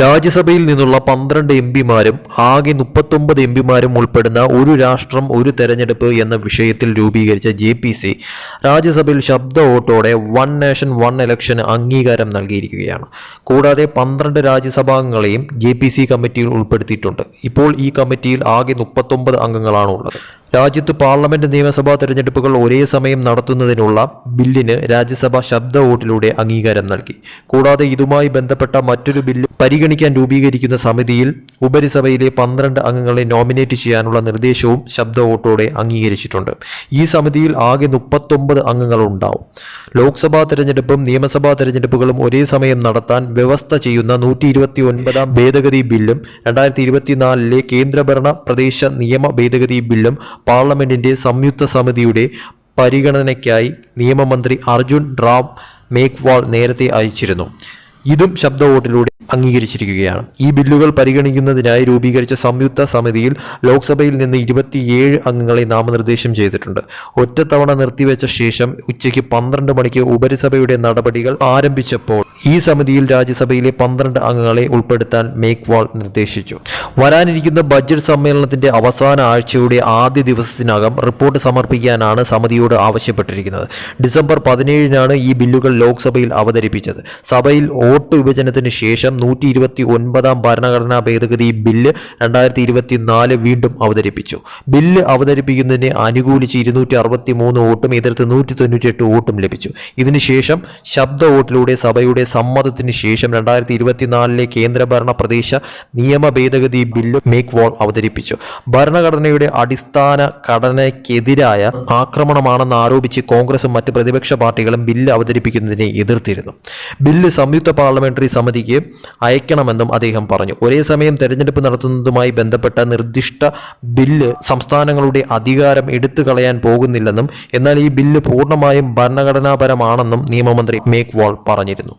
രാജ്യസഭയിൽ നിന്നുള്ള പന്ത്രണ്ട് എം പിമാരും ആകെ മുപ്പത്തൊമ്പത് എം പിമാരും ഉൾപ്പെടുന്ന ഒരു രാഷ്ട്രം ഒരു തെരഞ്ഞെടുപ്പ് എന്ന വിഷയത്തിൽ രൂപീകരിച്ച ജെ പി സി രാജ്യസഭയിൽ ശബ്ദ വോട്ടോടെ വൺ നേഷൻ വൺ ഇലക്ഷന് അംഗീകാരം നൽകിയിരിക്കുകയാണ്. കൂടാതെ പന്ത്രണ്ട് രാജ്യസഭാംഗങ്ങളെയും ജെ പി സി കമ്മിറ്റിയിൽ ഉൾപ്പെടുത്തിയിട്ടുണ്ട്. ഇപ്പോൾ ഈ കമ്മിറ്റിയിൽ ആകെ മുപ്പത്തൊമ്പത് അംഗങ്ങളാണ് ഉള്ളത് രാജ്യത്ത് പാർലമെന്റ് നിയമസഭാ തെരഞ്ഞെടുപ്പുകൾ ഒരേ സമയം നടത്തുന്നതിനുള്ള ബില്ലിന് രാജ്യസഭ ശബ്ദ വോട്ടിലൂടെ അംഗീകാരം നൽകി. കൂടാതെ ഇതുമായി ബന്ധപ്പെട്ട മറ്റൊരു ബില്ല് പരിഗണിക്കാൻ രൂപീകരിക്കുന്ന സമിതിയിൽ ഉപരിസഭയിലെ പന്ത്രണ്ട് അംഗങ്ങളെ നോമിനേറ്റ് ചെയ്യാനുള്ള നിർദ്ദേശവും ശബ്ദ വോട്ടോടെ അംഗീകരിച്ചിട്ടുണ്ട്. ഈ സമിതിയിൽ ആകെ മുപ്പത്തൊമ്പത് അംഗങ്ങൾ ഉണ്ടാവും. ലോക്സഭാ തെരഞ്ഞെടുപ്പും നിയമസഭാ തെരഞ്ഞെടുപ്പുകളും ഒരേ സമയം നടത്താൻ വ്യവസ്ഥ ചെയ്യുന്ന നൂറ്റി ഇരുപത്തി ഒൻപതാം ഭേദഗതി ബില്ലും രണ്ടായിരത്തി ഇരുപത്തിനാലിലെ കേന്ദ്രഭരണ പ്രദേശ നിയമ ഭേദഗതി ബില്ലും പാർലമെന്റിന്റെ സംയുക്ത സമിതിയുടെ പരിഗണനയ്ക്കായി നിയമമന്ത്രി അർജുൻ റാം മേഘ്വാൾ നേരത്തെ അയച്ചിരുന്നു. ഇതും ശബ്ദ വോട്ടിലൂടെ അംഗീകരിച്ചിരിക്കുകയാണ്. ഈ ബില്ലുകൾ പരിഗണിക്കുന്നതിനായി രൂപീകരിച്ച സംയുക്ത സമിതിയിൽ ലോക്സഭയിൽ നിന്ന് ഇരുപത്തിയേഴ് അംഗങ്ങളെ നാമനിർദ്ദേശം ചെയ്തിട്ടുണ്ട്. ഒറ്റത്തവണ നിർത്തിവെച്ച ശേഷം ഉച്ചയ്ക്ക് പന്ത്രണ്ട് മണിക്ക് ഉപരിസഭയുടെ നടപടികൾ ആരംഭിച്ചപ്പോൾ ഈ സമിതിയിൽ രാജ്യസഭയിലെ പന്ത്രണ്ട് അംഗങ്ങളെ ഉൾപ്പെടുത്താൻ മേക്വാൾ നിർദ്ദേശിച്ചു. വരാനിരിക്കുന്ന ബജറ്റ് സമ്മേളനത്തിന്റെ അവസാന ആഴ്ചയുടെ ആദ്യ ദിവസത്തിനകം റിപ്പോർട്ട് സമർപ്പിക്കാനാണ് സമിതിയോട് ആവശ്യപ്പെട്ടിരിക്കുന്നത്. ഡിസംബർ പതിനേഴിനാണ് ഈ ബില്ലുകൾ ലോക്സഭയിൽ അവതരിപ്പിച്ചത്. സഭയിൽ വോട്ട് വിഭജനത്തിന് ശേഷം നൂറ്റി ഇരുപത്തി ഒൻപതാം ഭരണഘടനാ ഭേദഗതി ബില്ല് രണ്ടായിരത്തി ഇരുപത്തി നാല് വീണ്ടും അവതരിപ്പിച്ചു. ബില്ല് അവതരിപ്പിക്കുന്നതിനെ അനുകൂലിച്ച് ഇരുന്നൂറ്റി അറുപത്തി മൂന്ന് വോട്ടും എതിർത്ത് നൂറ്റി തൊണ്ണൂറ്റിയെട്ട് വോട്ടും ലഭിച്ചു. ഇതിനുശേഷം ശബ്ദ വോട്ടിലൂടെ സഭയുടെ സമ്മതത്തിന് ശേഷം രണ്ടായിരത്തി ഇരുപത്തിനാലിലെ കേന്ദ്രഭരണ പ്രദേശ നിയമ ഭേദഗതി ബില്ല് മേക്ക് വാൾ അവതരിപ്പിച്ചു. ഭരണഘടനയുടെ അടിസ്ഥാന ഘടനയ്ക്കെതിരായ ആക്രമണമാണെന്ന് ആരോപിച്ച് കോൺഗ്രസും മറ്റ് പ്രതിപക്ഷ പാർട്ടികളും ബില്ല് അവതരിപ്പിക്കുന്നതിനെ എതിർത്തിരുന്നു. ബില്ല് സംയുക്ത പാർലമെന്ററി സമിതിക്ക് അയക്കണമെന്നും അദ്ദേഹം പറഞ്ഞു. ഒരേ സമയം തെരഞ്ഞെടുപ്പ് നടത്തുന്നതുമായി ബന്ധപ്പെട്ട നിർദ്ദിഷ്ട ബില്ല് സംസ്ഥാനങ്ങളുടെ അധികാരം എടുത്തു കളയാൻ പോകുന്നില്ലെന്നും എന്നാൽ ഈ ബില്ല് പൂർണമായും ഭരണഘടനാപരമാണെന്നും നിയമമന്ത്രി മേക്വാൾ വാൾ പറഞ്ഞിരുന്നു.